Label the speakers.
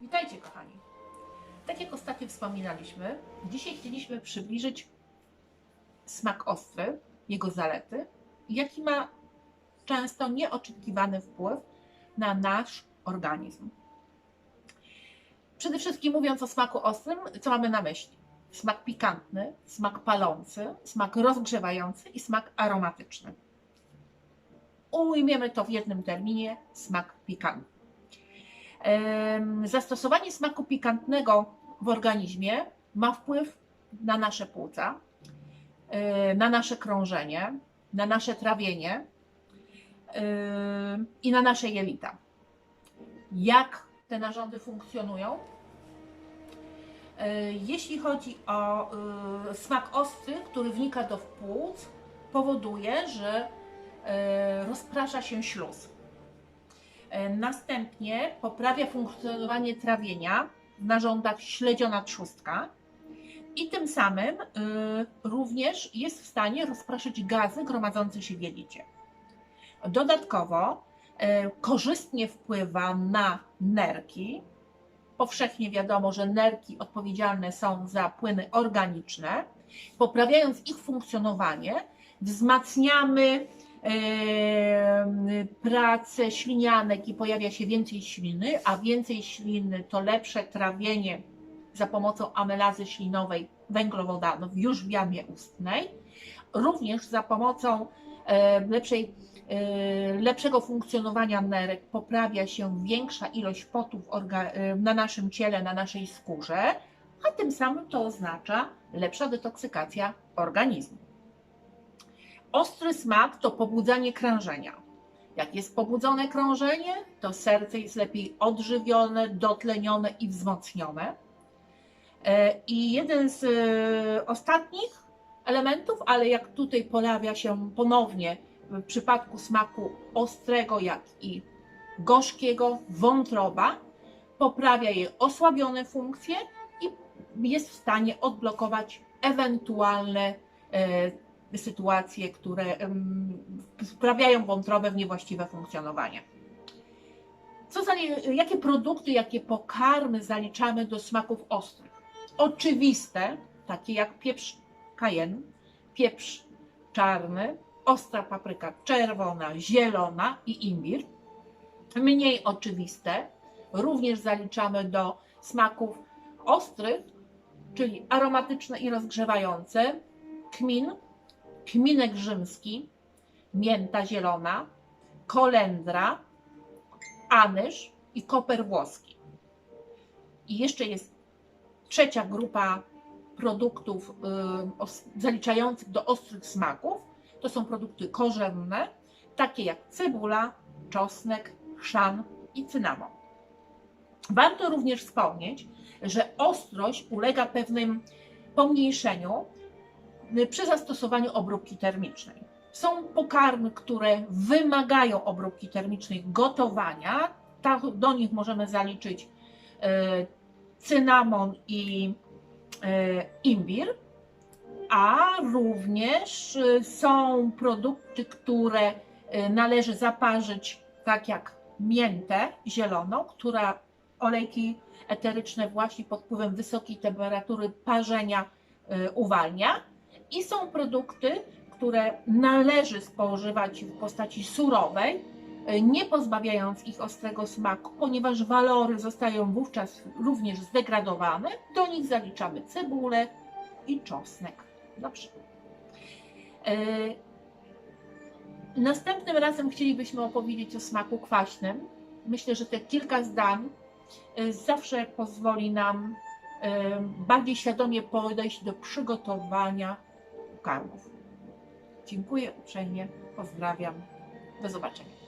Speaker 1: Witajcie kochani. Tak jak ostatnio wspominaliśmy, dzisiaj chcieliśmy przybliżyć smak ostry, jego zalety jaki ma często nieoczekiwany wpływ na nasz organizm. Przede wszystkim mówiąc o smaku ostrym, co mamy na myśli? Smak pikantny, smak palący, smak rozgrzewający i smak aromatyczny. Ujmiemy to w jednym terminie smak pikantny. Zastosowanie smaku pikantnego w organizmie ma wpływ na nasze płuca, na nasze krążenie, na nasze trawienie i na nasze jelita. Jak te narządy funkcjonują? E, Jeśli chodzi o e, smak ostry, który wnika do płuc, powoduje, że e, rozprasza się śluz. E, Następnie poprawia funkcjonowanie trawienia w narządach śledziona trzustka i tym samym y, również jest w stanie rozpraszyć gazy gromadzące się w jelicie. Dodatkowo e, korzystnie wpływa na nerki. Powszechnie wiadomo, że nerki odpowiedzialne są za płyny organiczne. Poprawiając ich funkcjonowanie, wzmacniamy pracę ślinianek i pojawia się więcej śliny, a więcej śliny to lepsze trawienie za pomocą amylazy ślinowej węglowodanów już w jamie ustnej. Również za pomocą e, lepszej, e, lepszego funkcjonowania nerek poprawia się większa ilość potu w orga- e, na naszym ciele, na naszej skórze, a tym samym to oznacza lepsza detoksykacja organizmu. Ostry smak to pobudzanie krążenia. Jak jest pobudzone krążenie, to serce jest lepiej odżywione, dotlenione i wzmocnione. E, I jeden z e, ostatnich elementów, ale jak tutaj pojawia się ponownie w przypadku smaku ostrego, jak i gorzkiego, wątroba, poprawia jej osłabione funkcje i jest w stanie odblokować ewentualne e, sytuacje, które em, wprawiają wątrobę w niewłaściwe funkcjonowanie. Co zali- jakie produkty, jakie pokarmy zaliczamy do smaków ostrych? Oczywiste, takie jak pieprz cayenne, pieprz czarny, ostra papryka czerwona, zielona i imbir. Mniej oczywiste, również zaliczamy do smaków ostrych, czyli aromatyczne i rozgrzewające, kmin, kminek rzymski, mięta zielona, kolendra, anyż i koper włoski. I jeszcze jest trzecia grupa produktów y, zaliczających do ostrych smaków. To są produkty korzenne, takie jak cebula, czosnek, chrzan i cynamon. Warto również wspomnieć, że ostrość ulega pewnym pomniejszeniu przy zastosowaniu obróbki termicznej. Są pokarmy, które wymagają obróbki termicznej gotowania. Do nich możemy zaliczyć e, cynamon i e, imbir, a również e, są produkty, które e, należy zaparzyć, tak jak miętę zieloną, która olejki eteryczne właśnie pod wpływem wysokiej temperatury parzenia e, uwalnia. I są produkty, które należy spożywać w postaci surowej, e, nie pozbawiając ich ostrego smaku, ponieważ walory zostają wówczas również zdegradowane. Do nich zaliczamy cebulę i czosnek. Dobrze. Następnym razem chcielibyśmy opowiedzieć o smaku kwaśnym. Myślę, że te kilka zdań e, zawsze pozwoli nam e, bardziej świadomie podejść do przygotowania pokarmów. Dziękuję uprzejmie, pozdrawiam. Do zobaczenia.